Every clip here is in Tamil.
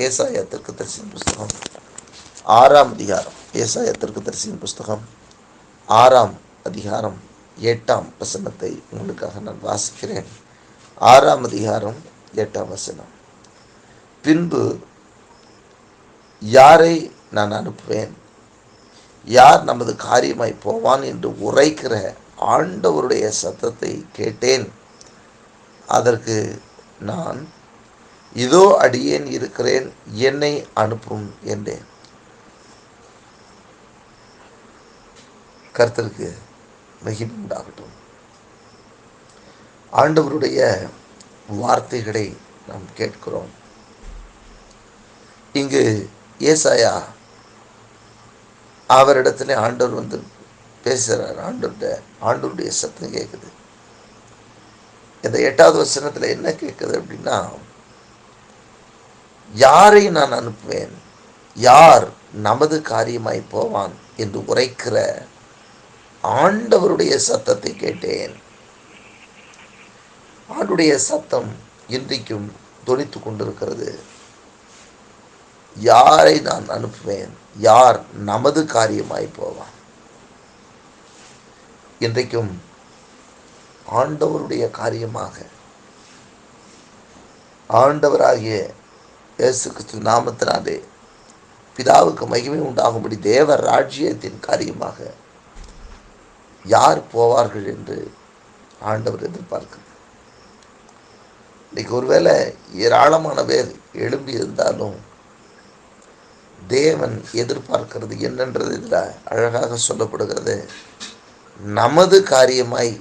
ஏசாயா தரிசின் புஸ்தகம். ஆறாம் அதிகாரம். ஏசாயா தரிசின் புஸ்தகம். ஆறாம் அதிகாரம். எட்டாம் வசனத்தை உங்களுக்காக நான் வாசிக்கிறேன். ஆறாம் அதிகாரம் எட்டாம் வசனம். பின்பு யாரை நான் அனுப்புவேன்? யார் நமது காரியமாய் போவான் என்று உரைக்கிற ஆண்டவருடைய சத்தத்தை கேட்டேன். அதற்கு நான் இதோ அடியேன் இருக்கிறேன் என்னை அனுப்பும் என்றேன். கருத்தருக்கு மகிமை உண்டாகட்டும். ஆண்டவருடைய வார்த்தைகளை நாம் கேட்கிறோம். இங்கு ஏசாயா அவரிடத்துல ஆண்டவர் வந்து பேசுகிறார். ஆண்டவருடைய ஆண்டவருடைய சத்தம் கேட்குது. இந்த எட்டாவது வசனத்தில் என்ன கேட்குது அப்படின்னா யாரை நான் அனுப்புவேன்? யார் நமது காரியமாய் போவான் என்று உரைக்கிற ஆண்டவருடைய சத்தத்தை கேட்டேன். ஆண்டுடைய சத்தம் இன்றைக்கும் தொனித்து கொண்டிருக்கிறது. யாரை நான் அனுப்புவேன்? யார் நமது காரியமாய் போவான்? இன்றைக்கும் ஆண்டவருடைய காரியமாக ஆண்டவராகிய இயேசு கிறிஸ்து நாமத்தினாலே பிதாவுக்கு மகிமை உண்டாகும்படி தேவ ராஜ்யத்தின் காரியமாக யார் போவார்கள் என்று ஆண்டவர் எதிர்பார்க்கிறார். இன்னைக்கு ஒருவேளை ஏராளமான பேர் எழும்பி இருந்தாலும் தேவன் எதிர்பார்க்கிறது என்னன்றது இதில் அழகாக சொல்லப்படுகிறது. நமது காரியமாய்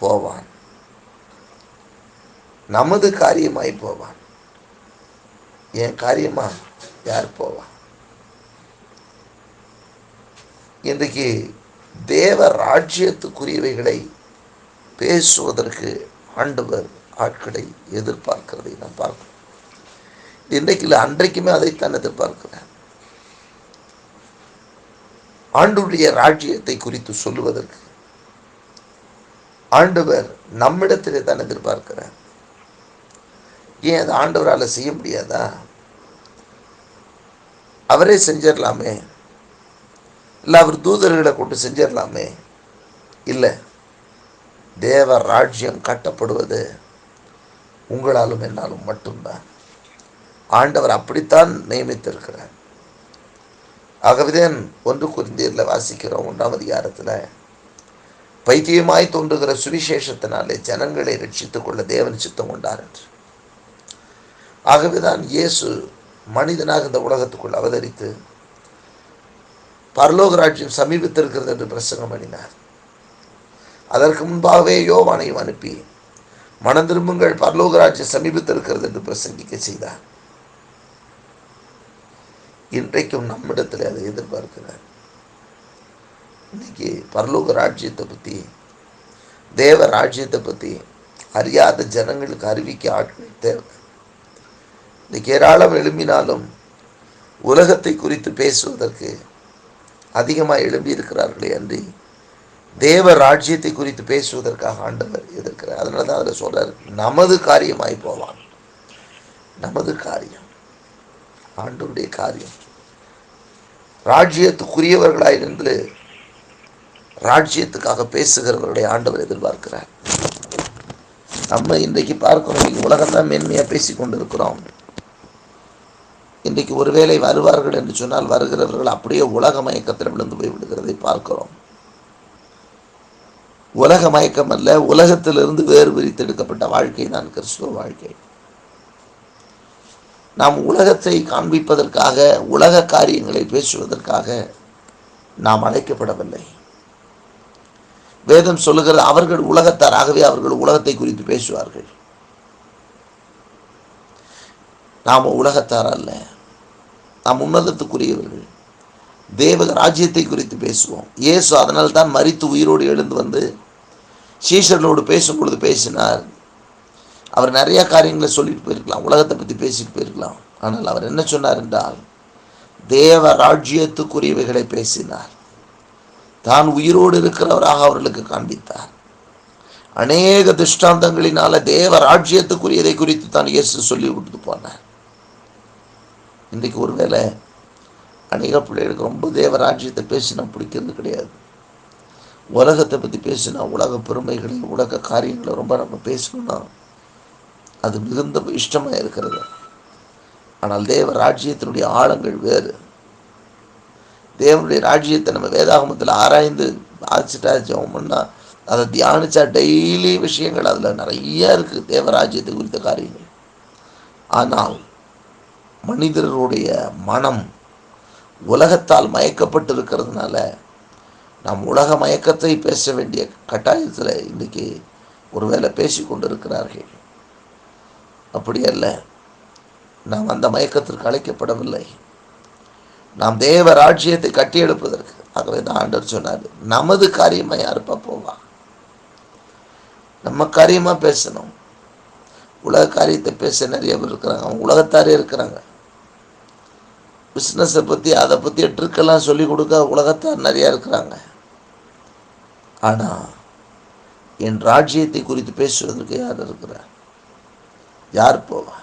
போவான். நமது காரியமாய் போவான். என் காரியமா? யார் போவா? இன்றைக்கு தேவ ராஜ்யத்துக்குரியவைகளை பேசுவதற்கு ஆண்டவர் ஆட்களை எதிர்பார்க்கிறதை நான் பார்க்கிறோம். இன்றைக்கு இல்லை அன்றைக்குமே அதைத்தான் எதிர்பார்க்கிறேன் ஆண்டுடைய ராஜ்யத்தை குறித்து சொல்லுவதற்கு ஆண்டவர் நம்மிடத்திலே தான் எதிர்பார்க்கிறார். ஏன் அது ஆண்டவரால் செய்ய முடியாதா? அவரே செஞ்சிடலாமே இல்லை அவர் தூதர்களை கொண்டு செஞ்சிடலாமே இல்லை. தேவ ராஜ்யம் கட்டப்படுவது உங்களாலும் என்னாலும் மட்டும்தான். ஆண்டவர் அப்படித்தான் நியமித்திருக்கிறார். ஆகவேதான் ஒன்று குறிந்தீரில் வாசிக்கிறோம் ஒன்றாம் அதிகாரத்தில். பைத்தியமாய் தோன்றுகிற சுவிசேஷத்தினாலே ஜனங்களை ரட்சித்துக் கொள்ள தேவன் சித்தம் கொண்டார் என்று. ஆகவேதான் இயேசு மனிதனாக இந்த உலகத்துக்குள் அவதரித்து பரலோக ராஜ்யம் சமீபித்திருக்கிறது என்று பிரசங்கம் பண்ணினார். அதற்கு முன்பாகவே யோவானையும் அனுப்பி மனம் திரும்புங்கள் பரலோக ராஜ்யம் சமீபித்திருக்கிறது என்று பிரசங்கிக்க செய்தார். இன்றைக்கும் நம்மிடத்தில் அதை எதிர்பார்க்கிறார். இன்னைக்கு பரலோக ராஜ்யத்தை பற்றி தேவ ராஜ்யத்தை பற்றி அறியாத ஜனங்களுக்கு அறிவிக்க ஆட்கள் தேவை. இன்னைக்கு ஏராளம் எழும்பினாலும் உலகத்தை குறித்து பேசுவதற்கு அதிகமாக எழும்பி இருக்கிறார்களே அன்றி தேவ ராஜ்யத்தை குறித்து பேசுவதற்காக ஆண்டவர் எதிர்க்கிறார். அதனால தான் அதில் சொல்கிறார் நமது காரியமாய் போவான். நமது காரியம் ஆண்டவருடைய காரியம். ராஜ்யத்துக்குரியவர்களாய் நின்று ராஜ்யத்துக்காக பேசுகிறவர்களை ஆண்டவர் எதிர்பார்க்கிறார். நம்ம இன்றைக்கு பார்க்கிறோம் இன்னைக்கு உலகம் தான் மேன்மையாக பேசி கொண்டிருக்கிறோம் இன்றைக்கு ஒருவேளை வருவார்கள் என்று சொன்னால் வருகிறவர்கள் அப்படியே உலக மயக்கத்தில் விழுந்து போய் விடுகிறதை பார்க்கிறோம். உலக மயக்கம் அல்ல உலகத்திலிருந்து வேறு விரித்தெடுக்கப்பட்ட வாழ்க்கை தான் கிறிஸ்துவ வாழ்க்கை. நாம் உலகத்தை காண்பிப்பதற்காக உலக காரியங்களை பேசுவதற்காக நாம் அழைக்கப்படவில்லை. வேதம் சொல்லுகிறது அவர்கள் உலகத்தாராகவே அவர்கள் உலகத்தை குறித்து பேசுவார்கள். நாம் உலகத்தார் அல்ல. நாம் உன்னதத்துக்குரியவர்கள். தேவ ராஜ்யத்தை குறித்து பேசுவோம். இயேசு அதனால் தான் மறித்து உயிரோடு எழுந்து வந்து சீஷர்களோடு பேசும் பொழுது பேசினார். அவர் நிறையா காரியங்களை சொல்லிட்டு போயிருக்கலாம். உலகத்தை பற்றி பேசிட்டு போயிருக்கலாம். ஆனால் அவர் என்ன சொன்னார் என்றால் தேவ ராஜ்யத்துக்குரியவைகளை பேசினார். தான் உயிரோடு இருக்கிறவராக அவர்களுக்கு காண்பித்தார். அநேக திருஷ்டாந்தங்களினால தேவ ராஜ்யத்துக்குரியதை குறித்து தான் இயேசு சொல்லி விட்டு போனார். இன்றைக்கு ஒருவேளை அநேக பிள்ளைகளுக்கு ரொம்ப தேவராஜ்யத்தை பேசினா பிடிக்கிறது கிடையாது. உலகத்தை பற்றி பேசினா உலக பெருமைகளை உலக காரியங்களை ரொம்ப நம்ம பேசணும்னா அது மிகுந்த இஷ்டமாக இருக்கிறது. ஆனால் தேவ ராஜ்யத்தினுடைய ஆழங்கள் வேறு. தேவனுடைய ராஜ்யத்தை நம்ம வேதாகமத்தில் ஆராய்ந்து ஆச்சுட்டா ஜெபம் அதை தியானிச்சா டெய்லி விஷயங்கள் அதில் நிறைய இருக்குது தேவராஜ்யத்தை குறித்த காரியங்கள். ஆனால் மனிதர்களுடைய மனம் உலகத்தால் மயக்கப்பட்டு இருக்கிறதுனால நாம் உலக மயக்கத்தை பேச வேண்டிய கட்டாயத்தில் இன்றைக்கி ஒருவேளை பேசி கொண்டிருக்கிறார்கள். அப்படி அல்ல. நாம் அந்த மயக்கத்திற்கு அழைக்கப்படவில்லை. நாம் தேவ ராஜ்யத்தை கட்டியெழுப்பதற்கு. ஆகவே தான் ஆண்டர் சொன்னார் நமது காரியமாக யாருப்பா போவா? நம்ம காரியமாக பேசணும். உலக காரியத்தை பேச நிறைய பேர் இருக்கிறாங்க. அவங்க உலகத்தாரே இருக்கிறாங்க. பிஸ்னஸை பற்றி அதை பற்றி ட்ரிக்கெல்லாம் சொல்லிக் கொடுக்க உலகத்தார் நிறையா இருக்கிறாங்க. ஆனால் என் ராஜ்யத்தை குறித்து பேசுவதற்கு யார் இருக்கிறார்? யார் போவா?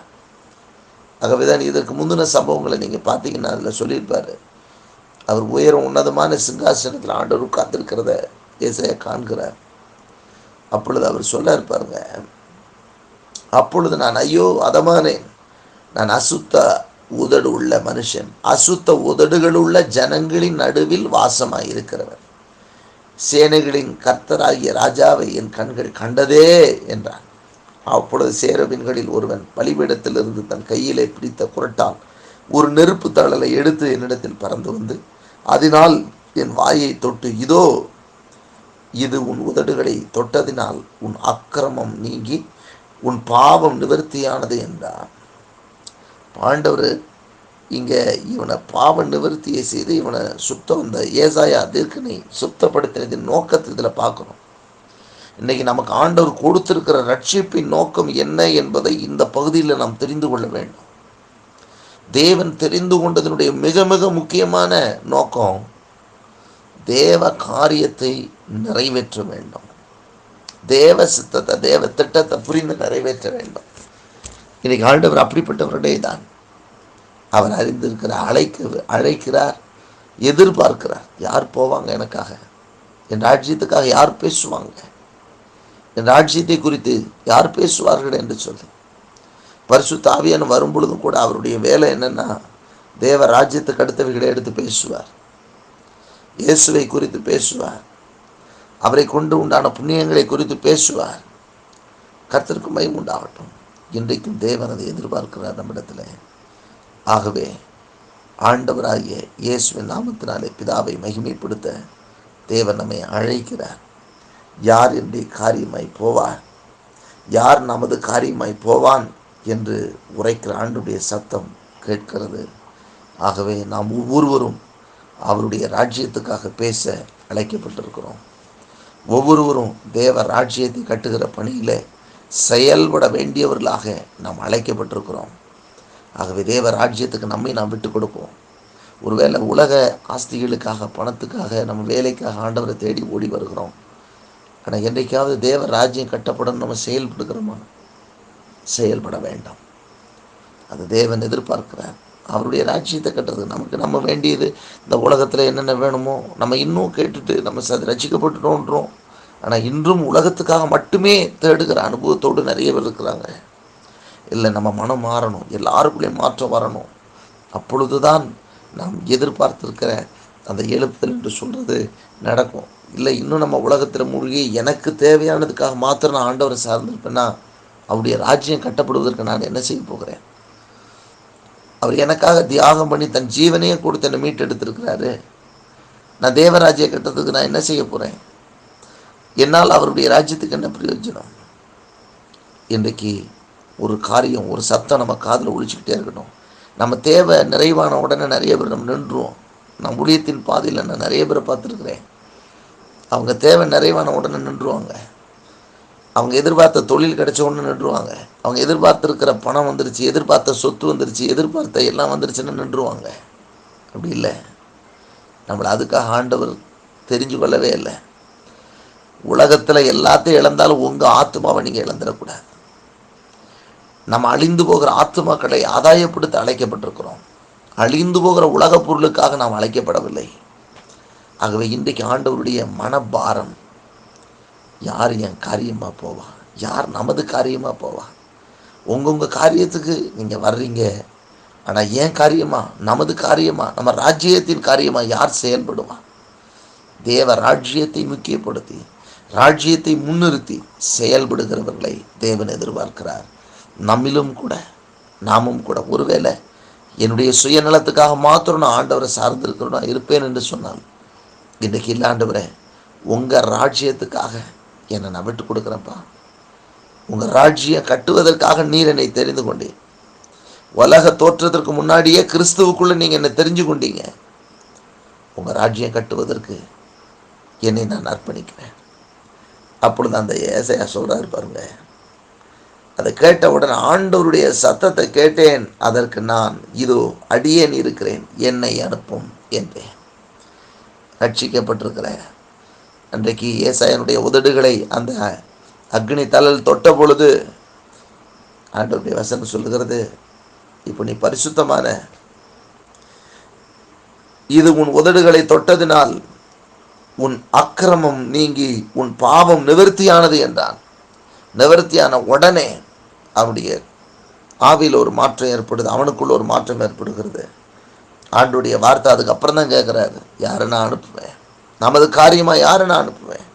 ஆகவே தான் இதற்கு முந்தின சம்பவங்களை நீங்கள் பார்த்தீங்கன்னா அதில் சொல்லியிருப்பார். அவர் உயரம் உன்னதமான சிங்காசனத்தில் ஆண்டவர் காத்திருக்கிறத ஏசையா காண்கிறார். அப்பொழுது அவர் சொல்ல இருப்பாருங்க அப்பொழுது நான் ஐயோ அதமானேன். நான் அசுத்த உதடு உள்ள மனுஷன். அசுத்த உதடுகளுள்ள ஜனங்களின் நடுவில் வாசமாயிருக்கிறவர். சேனைகளின் கர்த்தராகிய ராஜாவை என் கண்கள் கண்டதே என்றான். அப்பொழுது சேரவின்களில் ஒருவன் பலிபீடத்திலிருந்து தன் கையிலே பிடித்த குரட்டால் ஒரு நெருப்பு தழலை எடுத்து என்னிடத்தில் பறந்து வந்து அதனால் என் வாயை தொட்டு இதோ இது உன் உதடுகளை தொட்டதினால் உன் அக்கிரமம் நீங்கி உன் பாவம் நிவர்த்தியானது என்றான். பாண்டவர் இங்கே இவனை பாவ நிவர்த்தியை செய்து இவனை சுத்தம் இந்த ஏசாயா தீர்க்கனை சுத்தப்படுத்தினதின் நோக்கத்தை இதில் பார்க்கணும். இன்றைக்கி நமக்கு ஆண்டவர் கொடுத்திருக்கிற ரட்சிப்பின் நோக்கம் என்ன என்பதை இந்த பகுதியில் நாம் தெரிந்து கொள்ள வேண்டும். தேவன் தெரிந்து கொண்டதனுடைய மிக மிக முக்கியமான நோக்கம் தேவ காரியத்தை நிறைவேற்ற வேண்டும். தேவ சித்தத்தை தேவ திட்டத்தை புரிந்து நிறைவேற்ற வேண்டும். இன்னைக்கு ஆண்டவர் அப்படிப்பட்டவருடைய தான் அவர் அறிந்திருக்கிறார் அழைக்க அழைக்கிறார் எதிர்பார்க்கிறார். யார் போவாங்க எனக்காக? என் ராஜ்யத்துக்காக யார் பேசுவாங்க? என் ராஜ்யத்தை குறித்து யார் பேசுவார்கள் என்று சொல்லி. பரிசு தாவியான வரும்பொழுதும் கூட அவருடைய வேலை என்னென்னா தேவ ராஜ்யத்துக்கு அடுத்தவர்களை எடுத்து பேசுவார். இயேசுவை குறித்து பேசுவார். அவரை கொண்டு உண்டான புண்ணியங்களை குறித்து பேசுவார். கர்த்தருக்கு மயம் உண்டாகட்டும். இன்றைக்கும் தேவன் அதை எதிர்பார்க்கிறார் நம்மிடத்தில். ஆகவே ஆண்டவராகிய இயேசுவின் நாமத்தினாலே பிதாவை மகிமைப்படுத்த தேவன் நம்மை அழைக்கிறார். யார் என்னுடைய காரியமாய் போவார்? யார் நமது காரியமாய் போவான் என்று உரைக்கிற ஆண்டுடைய சத்தம் கேட்கிறது. ஆகவே நாம் ஒவ்வொருவரும் அவருடைய ராஜ்யத்துக்காக பேச அழைக்கப்பட்டிருக்கிறோம். ஒவ்வொருவரும் தேவ ராஜ்யத்தை கட்டுகிற பணியில் செயல்பட வேண்டியவர்களாக நாம் அழைக்கப்பட்டிருக்கிறோம். ஆகவே தேவ ராஜ்யத்துக்கு நம்மை நாம் விட்டு கொடுப்போம். ஒருவேளை உலக ஆஸ்திகளுக்காக பணத்துக்காக நம்ம வேலைக்காக ஆண்டவரை தேடி ஓடி வருகிறோம். ஆனால் என்றைக்காவது தேவ ராஜ்யம் கட்டப்படும் நம்ம செயல்படுகிறோமா? செயல்பட வேண்டாம். அது தேவன் எதிர்பார்க்கிறார். அவருடைய ராஜ்யத்தை கட்டுறது நமக்கு நம்ம வேண்டியது இந்த உலகத்தில் என்னென்ன வேணுமோ நம்ம இன்னும் கேட்டுட்டு நம்ம ச ரசிக்கப்பட்டுட்டோன்றோம். ஆனால் இன்றும் உலகத்துக்காக மட்டுமே தேடுகிற அனுபவத்தோடு நிறைய பேர் இருக்கிறாங்க. இல்லை நம்ம மனம் மாறணும். எல்லாருக்குள்ளேயும் மாற்றம் வரணும். அப்பொழுது தான் நாம் எதிர்பார்த்திருக்கிற அந்த எழுப்புதல் என்று சொல்கிறது நடக்கும். இல்லை இன்னும் நம்ம உலகத்தில் மூழ்கி எனக்கு தேவையானதுக்காக மாத்திரம் நான் ஆண்டவரை சார்ந்திருப்பேன்னா அவருடைய ராஜ்யம் கட்டப்படுவதற்கு நான் என்ன செய்ய போகிறேன்? அவர் எனக்காக தியாகம் பண்ணி தன் ஜீவனையே கொடுத்து என்னை மீட்டெடுத்திருக்கிறாரு. நான் தேவராஜ்ய கட்டத்துக்கு நான் என்ன செய்ய போகிறேன் என்னால் அவருடைய ராஜ்யத்துக்கு என்ன பிரயோஜனம்? இன்றைக்கு ஒரு காரியம் ஒரு சத்தம் நம்ம காதில் ஒழிச்சுக்கிட்டே இருக்கணும். நம்ம தேவை நிறைவான உடனே நிறைய பேர் நம்ம நின்றுவோம் நான் ஊழியத்தின் பாதையில் நான் நிறைய பேரை பார்த்துருக்குறேன். அவங்க தேவை நிறைவான உடனே நின்றுவாங்க அவங்க எதிர்பார்த்த தொழில் கிடைச்ச உடனே நின்றுவாங்க அவங்க எதிர்பார்த்துருக்கிற பணம் வந்துருச்சு எதிர்பார்த்த சொத்து வந்துருச்சு எதிர்பார்த்த எல்லாம் வந்துருச்சுன்னு நின்றுவாங்க அப்படி இல்லை. நம்மளை அதுக்காக ஆண்டவர் தெரிஞ்சு கொள்ளவே இல்லை. உலகத்தில் எல்லாத்தையும் இழந்தாலும் உங்கள் ஆத்மாவை நீங்கள் இழந்துடக்கூடாது. நம்ம அழிந்து போகிற ஆத்மாக்களை ஆதாயப்படுத்த அழைக்கப்பட்டிருக்கிறோம். அழிந்து போகிற உலகப் பொருளுக்காக நாம் அழைக்கப்படவில்லை. ஆகவே இன்றைக்கு ஆண்டவருடைய மனபாரம் யார் என் காரியமாக போவா? யார் நமது காரியமாக போவா? உங்கவுங்க காரியத்துக்கு நீங்கள் வர்றீங்க. ஆனால் ஏன் காரியமா? நமது காரியமாக நம்ம ராஜ்யத்தின் காரியமாக யார் செயல்படுவா? தேவ ராஜ்யத்தை முக்கியப்படுத்தி ராஜ்யத்தை முன்னிறுத்தி செயல்படுகிறவர்களை தேவன் எதிர்பார்க்கிறார். நம்மிலும் கூட நாமும் கூட. ஒருவேளை என்னுடைய சுயநலத்துக்காக மாத்திரம் நான் ஆண்டவரை சார்ந்திருக்கிறோம் நான் இருப்பேன் என்று சொன்னால் இன்றைக்கு இல்லாண்டவரை உங்கள் ராஜ்யத்துக்காக என்னை நான் விட்டு கொடுக்குறேன்ப்பா. உங்கள் ராஜ்யம் கட்டுவதற்காக நீர் என்னை தெரிந்து கொண்டேன் உலக தோற்றத்திற்கு முன்னாடியே கிறிஸ்துவுக்குள்ளே நீங்கள் என்னை தெரிஞ்சு கொண்டீங்க. உங்கள் ராஜ்யம் கட்டுவதற்கு என்னை நான் அர்ப்பணிக்கிறேன். அப்படின்னு அந்த ஏசையா சொல்கிறாரு பாருங்க. அதை கேட்டவுடன் ஆண்டவருடைய சத்தத்தை கேட்டேன் அதற்கு நான் இதோ அடியேன் இருக்கிறேன் என்னை அனுப்பும் என்றேன். ரட்சிக்கப்பட்டிருக்கிறேன் அன்றைக்கு ஏசாயனுடைய உதடுகளை அந்த அக்னி தலல் தொட்ட பொழுது ஆண்டவருடைய வசனம் சொல்லுகிறது இப்போ நீ பரிசுத்தமான இது உன் உதடுகளை தொட்டதினால் உன் அக்கிரமம் நீங்கி உன் பாவம் நிவர்த்தியானது என்றான். நிவர்த்தியான உடனே அவனுடைய ஆவியில் ஒரு மாற்றம் ஏற்படுது அவனுக்குள்ள ஒரு மாற்றம் ஏற்படுகிறது. ஆண்டுடைய வார்த்தை அதுக்கப்புறம் தான் கேட்குறாரு. யாரை நான் அனுப்புவேன்? நமது காரியமாக யாரை நான் அனுப்புவேன்?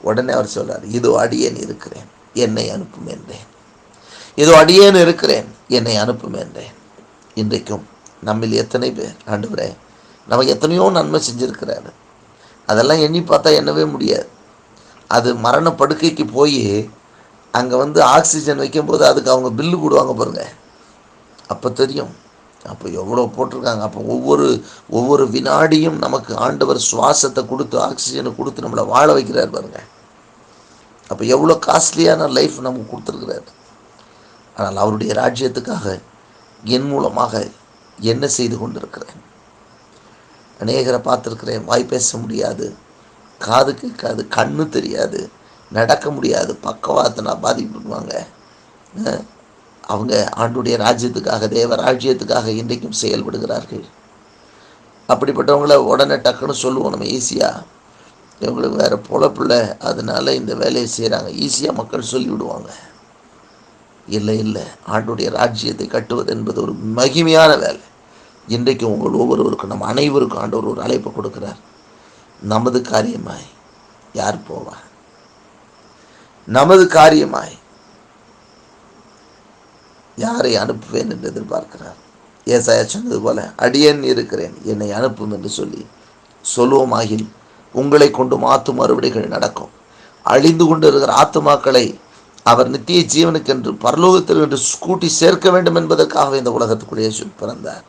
உடனே அவர் சொல்கிறார் இதோ அடியேன் இருக்கிறேன் என்னை அனுப்பும் என்றேன். இதோ அடியேன் இருக்கிறேன் என்னை அனுப்பும் என்றேன். இன்றைக்கும் நம்மில் எத்தனை பேர் ஆண்டு நமக்கு எத்தனையோ நன்மை செஞ்சுருக்கிறாரு. அதெல்லாம் எண்ணி பார்த்தா எண்ணவே முடியாது. அது மரண படுக்கைக்கு போய் அங்கே வந்து ஆக்சிஜன் வைக்கும்போது அதுக்கு அவங்க பில்லு போடுவாங்க பாருங்கள் அப்போ தெரியும். அப்போ எவ்வளோ போட்டிருக்காங்க. அப்போ ஒவ்வொரு ஒவ்வொரு வினாடியும் நமக்கு ஆண்டவர் சுவாசத்தை கொடுத்து ஆக்சிஜனை கொடுத்து நம்மளை வாழ வைக்கிறார் பாருங்க. அப்போ எவ்வளோ காஸ்ட்லியான லைஃப் நமக்கு கொடுத்துருக்கிறார். ஆனால் அவருடைய ராஜ்யத்துக்காக என் மூலமாக என்ன செய்து கொண்டிருக்கிறேன்? அநேகரை பார்த்துருக்குறேன். வாய் பேச முடியாது. காது கேட்காது. கண்ணு தெரியாது. நடக்க முடியாது. பக்கவாத்தனா பாதிப்படுவாங்க அவங்க ஆண்டுடைய ராஜ்யத்துக்காக தேவ ராஜ்யத்துக்காக இன்றைக்கும் செயல்படுகிறார்கள். அப்படிப்பட்டவங்கள உடனே டக்குன்னு சொல்லுவோம் நம்ம ஈஸியாக இவங்களுக்கு வேறு பொழப்பில்ல அதனால இந்த வேலையை செய்கிறாங்க ஈஸியாக மக்கள் சொல்லிவிடுவாங்க. இல்லை இல்லை. ஆண்டுடைய ராஜ்யத்தை கட்டுவது என்பது ஒரு மகிமையான வேலை. இன்றைக்கு உங்கள் ஒவ்வொருவருக்கும் நம்ம அனைவருக்கும் ஆண்டவர் ஒரு அழைப்பு கொடுக்கிறார். நமது காரியமாய் யார் போவா? நமது காரியமாய் யாரை அனுப்புவேன் என்று எதிர்பார்க்கிறார்? ஏசாயா சொன்னது போல அடியேன் இருக்கிறேன் என்னை அனுப்பும் என்று சொல்லி சொல்லுவோமாகில் உங்களை கொண்டு மாத்து மறுபடிகள் நடக்கும். அழிந்து கொண்டு இருக்கிற ஆத்துமாக்களை அவர் நித்திய ஜீவனுக்கென்று பரலோகத்தில் என்று கூட்டி சேர்க்க வேண்டும் என்பதற்காக இந்த உலகத்துக்குள்ளே பிறந்தார்.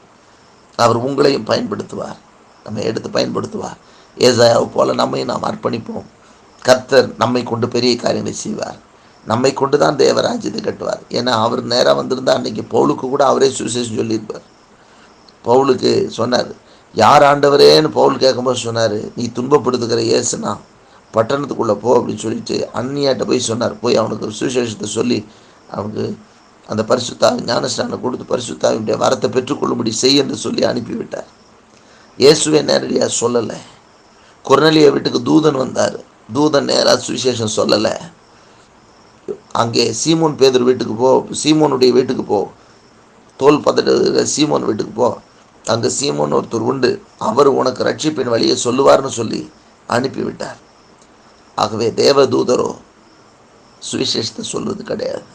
அவர் உங்களையும் பயன்படுத்துவார். நம்மை எடுத்து பயன்படுத்துவார். ஏசாயாவை போல நம்மை நாம் அர்ப்பணிப்போம். கர்த்தர் நம்மை கொண்டு பெரிய காரியங்களை செய்வார். நம்மை கொண்டு தான் தேவராஜ்யத்தை கட்டுவார். ஏன்னா அவர் நேராக வந்திருந்தா அன்றைக்கி பவுலுக்கு கூட அவரே சுசேஷன் சொல்லியிருப்பார். பவுலுக்கு சொன்னார் யார் ஆண்டவரேன்னு பவுல் கேட்கும்போது சொன்னார் நீ துன்பப்படுத்துகிற இயேசுனா பட்டணத்துக்குள்ளே போ அப்படின்னு சொல்லிட்டு அந்நியாட்ட போய் சொன்னார். போய் அவனுக்கு சுவிசேஷத்தை சொல்லி அவனுக்கு அந்த பரிசுத்தாவை ஞானஸ்தானம் கொடுத்து பரிசுத்தாவினுடைய வரத்தை பெற்றுக்கொள்ளும்படி செய் என்று சொல்லி அனுப்பிவிட்டார். இயேசுவை நேரடியாக சொல்லலை. குரநலிய வீட்டுக்கு தூதன் வந்தார். தூதன் நேராக சுவிசேஷம் சொல்லலை. அங்கே சீமோன் பேதர் வீட்டுக்கு போ சீமோனுடைய வீட்டுக்கு போ. தோல் பதற சீமோன் வீட்டுக்கு போ. அங்கே சீமோன் ஒருத்தர் உண்டு. அவர் உனக்கு ரட்சிப்பின் வழியை சொல்லுவார்னு சொல்லி அனுப்பிவிட்டார். ஆகவே தேவதூதரோ சுவிசேஷத்தை சொல்வது கிடையாது.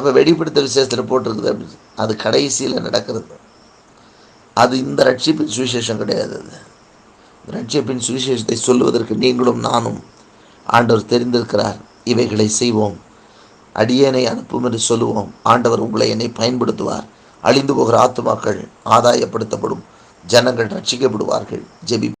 அப்போ வெடிப்படுத்த விசேஷத்தில் போட்டிருக்குது அப்படின்னு அது கடைசியில் நடக்கிறது. அது இந்த ரட்சிப்பின் சுவிசேஷம் கிடையாது அது. ரட்சிப்பின் சுவிசேஷத்தை சொல்லுவதற்கு நீங்களும் நானும் ஆண்டவர் தெரிந்திருக்கிறார். இவைகளை செய்வோம். அடியேனை அனுப்பும் என்று சொல்லுவோம். ஆண்டவர் உங்களை என்னை பயன்படுத்துவார். அழிந்து போகிற ஆத்துமாக்கள் ஆதாயப்படுத்தப்படும். ஜனங்கள் ரட்சிக்கப்படுவார்கள். ஜெபி